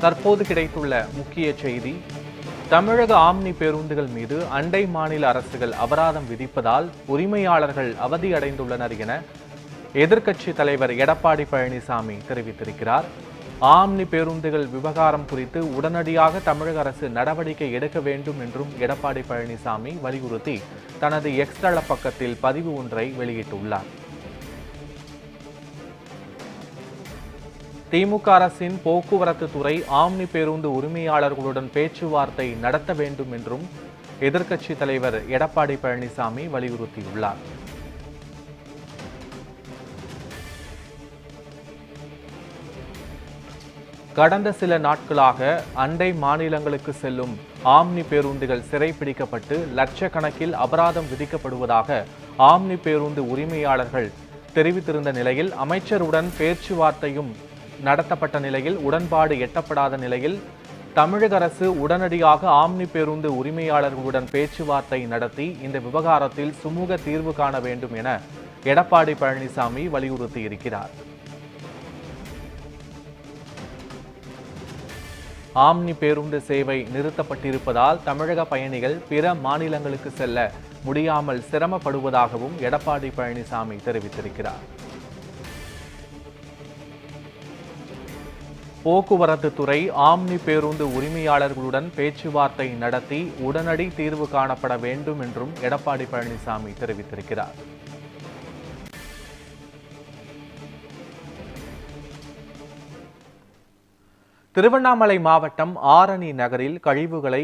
தற்போது கிடைத்துள்ள முக்கிய செய்தி தமிழக ஆம்னி பேருந்துகள் மீது அண்டை மாநில அரசுகள் அபராதம் விதிப்பதால் உரிமையாளர்கள் அவதியடைந்துள்ளனர் என எதிர்க்கட்சி தலைவர் எடப்பாடி பழனிசாமி தெரிவித்திருக்கிறார். ஆம்னி பேருந்துகள் விவகாரம் குறித்து உடனடியாக தமிழக அரசு நடவடிக்கை எடுக்க வேண்டும் என்றும் எடப்பாடி பழனிசாமி வலியுறுத்தி தனது எக்ஸ்தள பக்கத்தில் பதிவு ஒன்றை வெளியிட்டுள்ளார். திமுக அரசின் போக்குவரத்து துறை ஆம்னி பேருந்து உரிமையாளர்களுடன் பேச்சுவார்த்தை நடத்த வேண்டும் என்றும் எதிர்க்கட்சித் தலைவர் எடப்பாடி பழனிசாமி வலியுறுத்தியுள்ளார். கடந்த சில நாட்களாக அண்டை மாநிலங்களுக்கு செல்லும் ஆம்னி பேருந்துகள் சிறைப்பிடிக்கப்பட்டு லட்சக்கணக்கில் அபராதம் விதிக்கப்படுவதாக ஆம்னி பேருந்து உரிமையாளர்கள் தெரிவித்திருந்த நிலையில் அமைச்சருடன் பேச்சுவார்த்தையும் நடத்தப்பட்ட நிலையில் உடன்பாடு எட்டப்படாத நிலையில் தமிழக அரசு உடனடியாக ஆம்னி பேருந்து உரிமையாளர்களுடன் பேச்சுவார்த்தை நடத்தி இந்த விவகாரத்தில் சுமூக தீர்வு காண வேண்டும் என எடப்பாடி பழனிசாமி வலியுறுத்தியிருக்கிறார். ஆம்னி பேருந்து சேவை நிறுத்தப்பட்டிருப்பதால் தமிழக பயணிகள் பிற மாநிலங்களுக்கு செல்ல முடியாமல் சிரமப்படுவதாகவும் எடப்பாடி பழனிசாமி தெரிவித்திருக்கிறார். போக்குவரத்து துறை ஆம்னி பேருந்து உரிமையாளர்களுடன் பேச்சுவார்த்தை நடத்தி உடனடி தீர்வு காணப்பட வேண்டும் என்றும் எடப்பாடி பழனிசாமி தெரிவித்திருக்கிறார். திருவண்ணாமலை மாவட்டம் ஆரணி நகரில் கழிவுகளை